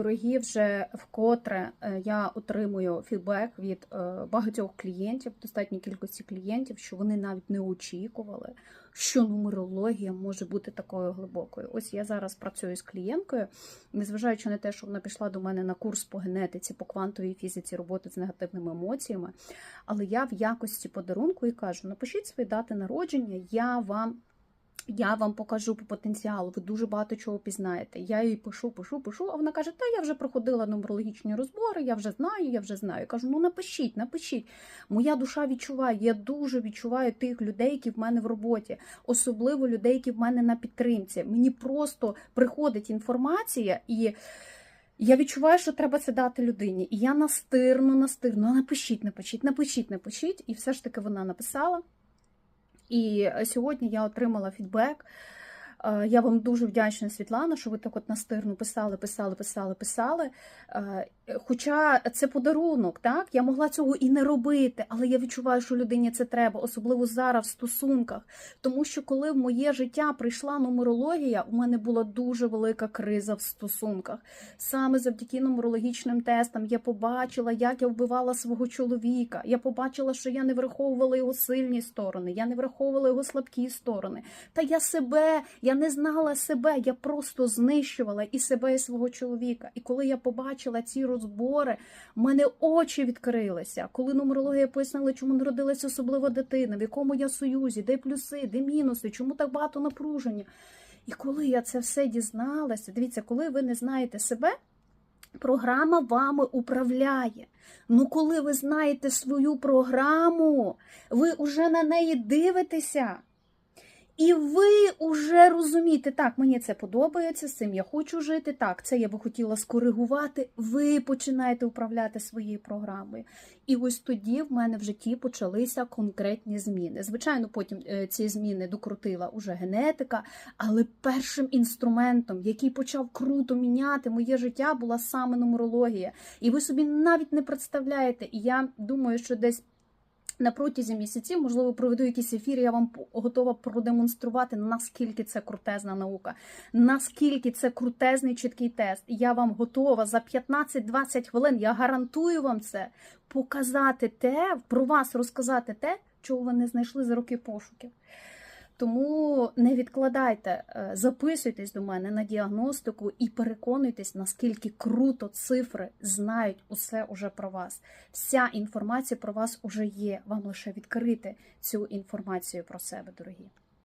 Дорогі, вже вкотре е, я отримую фідбек від е, багатьох клієнтів, достатньої кількості клієнтів, що вони навіть не очікували, що нумерологія може бути такою глибокою. Ось я зараз працюю з клієнткою, незважаючи на те, що вона пішла до мене на курс по генетиці, по квантовій фізиці роботи з негативними емоціями. Але я в якості подарунку і кажу: напишіть свої дати народження, я вам. Я вам покажу по потенціалу, ви дуже багато чого пізнаєте. Я їй пишу, пишу, пишу, а вона каже: Та я вже проходила нумерологічні розбори, я вже знаю, я вже знаю. Я кажу, ну напишіть, напишіть. Моя душа відчуває, я дуже відчуваю тих людей, які в мене в роботі, особливо людей, які в мене на підтримці. Мені просто приходить інформація і. Я відчуваю, що треба це дати людині. І я настирно, настирно, напишіть, напишіть, напишіть, напишіть. І все ж таки вона написала. І сьогодні я отримала фідбек. Е, Я вам дуже вдячна, Світлана, що ви так от настирно писали, писали, писали, писали. Е, Хоча це подарунок, так? Я могла цього і не робити, але я відчуваю, що людині це треба, особливо зараз в стосунках. Тому що коли в моє життя прийшла нумерологія, у мене була дуже велика криза в стосунках. Саме завдяки нумерологічним тестам я побачила, як я вбивала свого чоловіка. Я побачила, що я не враховувала його сильні сторони, я не враховувала його слабкі сторони. Та я себе, я не знала себе, я просто знищувала і себе, і свого чоловіка. І коли я побачила ці розбори, в мене очі відкрилися. Коли нумерологія пояснила, чому народилася особлива дитина, в якому я союзі, де плюси, де мінуси, чому так багато напруження. І коли я це все дізналася, дивіться, коли ви не знаєте себе, програма вами управляє. Ну, коли ви знаєте свою програму, ви вже на неї дивитеся. І ви вже розумієте, так, мені це подобається, з цим я хочу жити. Так, це я би хотіла скоригувати. Ви починаєте управляти своєю програмою. І ось тоді в мене в житті почалися конкретні зміни. Звичайно, потім е, ці зміни докрутила уже генетика, але першим інструментом, який почав круто міняти моє життя, була саме нумерологія. І ви собі навіть не представляєте. І я думаю, що десь. На протязі місяців, можливо, проведу якийсь ефір, я вам готова продемонструвати, наскільки це крутезна наука, наскільки це крутезний чіткий тест. Я вам готова за 15-20 хвилин, я гарантую вам це, показати те, про вас розказати те, чого ви не знайшли за роки пошуків. Тому не відкладайте, е, записуйтесь до мене на діагностику і переконуйтесь, наскільки круто цифри знають усе уже про вас. Вся інформація про вас уже є. Вам лише відкрити цю інформацію про себе, дорогі.